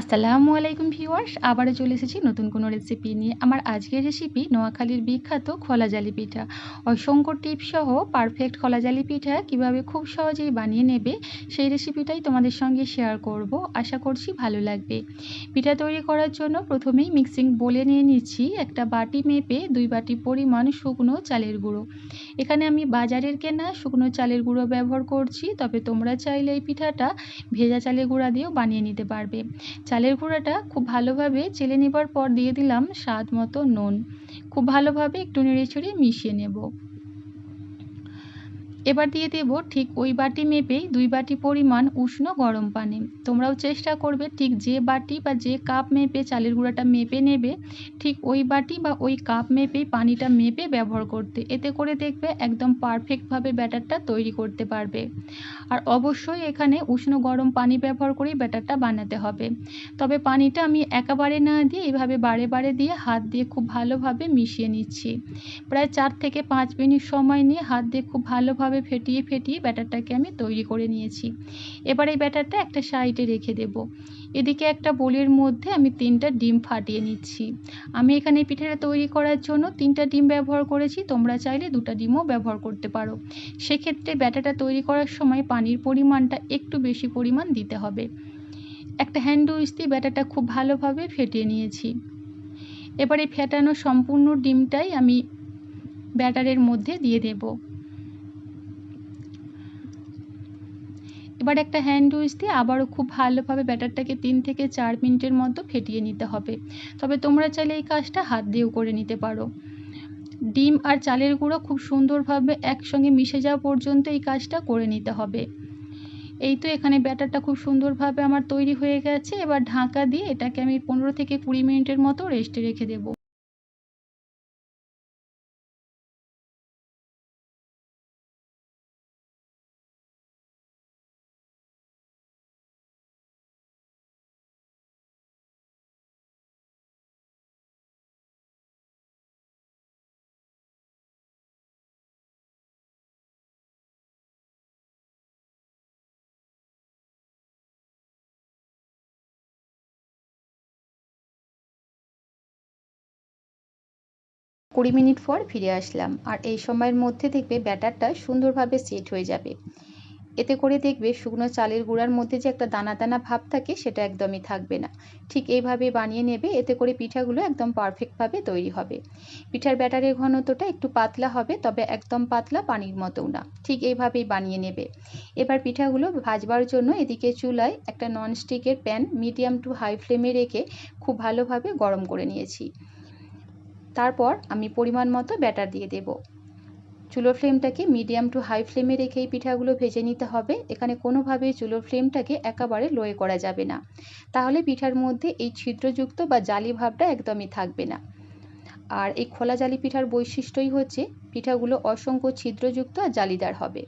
আসসালামু আলাইকুম ভিউয়ার্স, আবারও চলে এসেছি নতুন কোনো রেসিপি নিয়ে। আমার আজকের রেসিপি নোয়াখালীর বিখ্যাত খোলা জালি পিঠা। অসংখ্য টিপস সহ পারফেক্ট খোলা জালি পিঠা কীভাবে খুব সহজেই বানিয়ে নেবে সেই রেসিপিটাই তোমাদের সঙ্গে শেয়ার করব। আশা করছি ভালো লাগবে। পিঠা তৈরি করার জন্য প্রথমেই মিক্সিং বলে নিয়ে নিচ্ছি একটা বাটি মেপে দুই বাটি পরিমাণ শুকনো চালের গুঁড়ো। এখানে আমি বাজারের কেনা শুকনো চালের গুঁড়ো ব্যবহার করছি, তবে তোমরা চাইলে এই পিঠাটা ভেজা চালের গুঁড়া দিয়েও বানিয়ে নিতে পারবে। চালের গুঁড়াটা খুব ভালোভাবে চেলে নেবার পর দিয়ে দিলাম স্বাদ মতো নুন। খুব ভালোভাবে একটু নেড়ে চেড়ে মিশিয়ে নেব। এবার দিয়ে দেব ঠিক ওই বাটি মেপেই দুই বাটি পরিমাণ উষ্ণ গরম পানি। তোমরাও চেষ্টা করবে ঠিক যে বাটি বা যে কাপ মেপে চালের গুঁড়াটা মেপে নেবে, ঠিক ওই বাটি বা ওই কাপ মেপেই পানিটা মেপে ব্যবহার করতে। এতে করে দেখবে একদম পারফেক্টভাবে ব্যাটারটা তৈরি করতে পারবে। আর অবশ্যই এখানে উষ্ণ গরম পানি ব্যবহার করেই ব্যাটারটা বানাতে হবে। তবে পানিটা আমি একেবারে না দিয়ে এইভাবে বারে বারে দিয়ে হাত দিয়ে খুব ভালোভাবে মিশিয়ে নিচ্ছি। প্রায় চার থেকে পাঁচ মিনিট সময় নিয়ে হাত দিয়ে খুব ভালোভাবে ভালোভাবে ফেটিয়ে ফেটিয়ে ব্যাটারটাকে আমি তৈরি করে নিয়েছি। এবার এই ব্যাটারটা একটা সাইডে রেখে দেব। এদিকে একটা বোলের মধ্যে আমি তিনটা ডিম ফাটিয়ে নিচ্ছি। আমি এখানে পিঠাটা তৈরি করার জন্য তিনটা ডিম ব্যবহার করেছি। তোমরা চাইলে দুটা ডিমও ব্যবহার করতে পারো। সেক্ষেত্রে ব্যাটারটা তৈরি করার সময় পানির পরিমাণটা একটু বেশি পরিমাণ দিতে হবে। একটা হ্যান্ড উইচ দিয়ে ব্যাটারটা খুব ভালোভাবে ফেটিয়ে নিয়েছি। এবার ফেটানো সম্পূর্ণ ডিমটাই আমি ব্যাটারের মধ্যে দিয়ে দেবো। এবার একটা হ্যান্ড উইচ দিয়ে আবারও খুব ভালোভাবে ব্যাটারটাকে তিন থেকে চার মিনিটের মতো ফেটিয়ে নিতে হবে। তবে তোমরা চাইলে এই কাজটা হাত দিয়েও করে নিতে পারো। ডিম আর চালের গুঁড়ো খুব সুন্দরভাবে একসঙ্গে মিশে যাওয়া পর্যন্ত এই কাজটা করে নিতে হবে। এই তো এখানে ব্যাটারটা খুব সুন্দরভাবে আমার তৈরি হয়ে গেছে। এবার ঢাকা দিয়ে এটাকে আমি পনেরো থেকে কুড়ি মিনিটের মতো রেস্টে রেখে দেবো। কুড়ি মিনিট পর ফিরে আসলাম। আর এই সময়ের মধ্যে দেখবে ব্যাটারটা সুন্দরভাবে সেট হয়ে যাবে। এতে করে দেখবে শুকনো চালের গুঁড়ার মধ্যে যে একটা দানা দানা ভাব থাকে, সেটা একদমই থাকবে না। ঠিক এইভাবে বানিয়ে নেবে, এতে করে পিঠাগুলো একদম পারফেক্টভাবে তৈরি হবে। পিঠার ব্যাটারের ঘনত্বটা একটু পাতলা হবে, তবে একদম পাতলা পানির মতোও না। ঠিক এইভাবেই বানিয়ে নেবে। এবার পিঠাগুলো ভাজবার জন্য এদিকে চুলায় একটা ননস্টিকের প্যান মিডিয়াম টু হাই ফ্লেমে রেখে খুব ভালোভাবে গরম করে নিয়েছি। তারপর আমি পরিমাণ মতো ব্যাটার দিয়ে দেব। চুলোর ফ্লেমটাকে মিডিয়াম টু হাই ফ্লেমে রেখে এই পিঠাগুলো ভেজে নিতে হবে। এখানে কোনোভাবেই চুলোর ফ্লেমটাকে একেবারে লোয়ে করা যাবে না। তাহলে পিঠার মধ্যে এই ছিদ্রযুক্ত বা জালি ভাবটা একদমই থাকবে না। আর এই খোলা জালি পিঠার বৈশিষ্ট্যই হচ্ছে, পিঠাগুলো অসংখ্য ছিদ্রযুক্ত আর জালিদার হবে।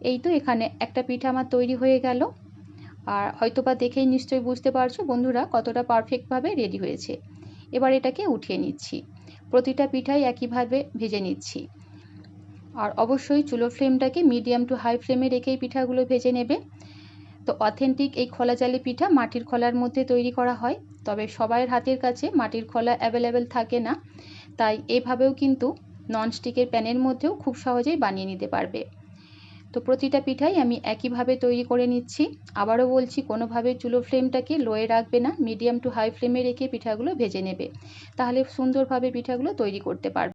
এই তো এখানে একটা পিঠা আমার তৈরি হয়ে গেল। আর হয়তোবা দেখেই নিশ্চয়ই বুঝতে পারছ বন্ধুরা কতটা পারফেক্টভাবে রেডি হয়েছে। এবার এটাকে উঠিয়ে নিচ্ছি। প্রতিটা পিঠাই একইভাবে ভেজে নিচ্ছি। আর অবশ্যই চুলো ফ্লেমটাকে মিডিয়াম টু হাই ফ্লেমে রেখেই পিঠাগুলো ভেজে নেবে। তো অথেন্টিক এই খোলা জালি পিঠা মাটির খোলার মধ্যে তৈরি করা হয়। তবে সবাইয়ের হাতের কাছে মাটির খোলা অ্যাভেলেবেল থাকে না। তাই এভাবেও কিন্তু ননস্টিকের প্যানের মধ্যেও খুব সহজেই বানিয়ে নিতে পারবে। তো প্রতিটা পিঠাই আমি একইভাবে তৈরি করে নিচ্ছি। আবারও বলছি, কোনোভাবে চুলো ফ্লেমটাকে লোয়ে রাখবে না, মিডিয়াম টু হাই ফ্লেমে রেখে পিঠাগুলো ভেজে নেবে। তাহলে সুন্দরভাবে পিঠাগুলো তৈরি করতে পারবে।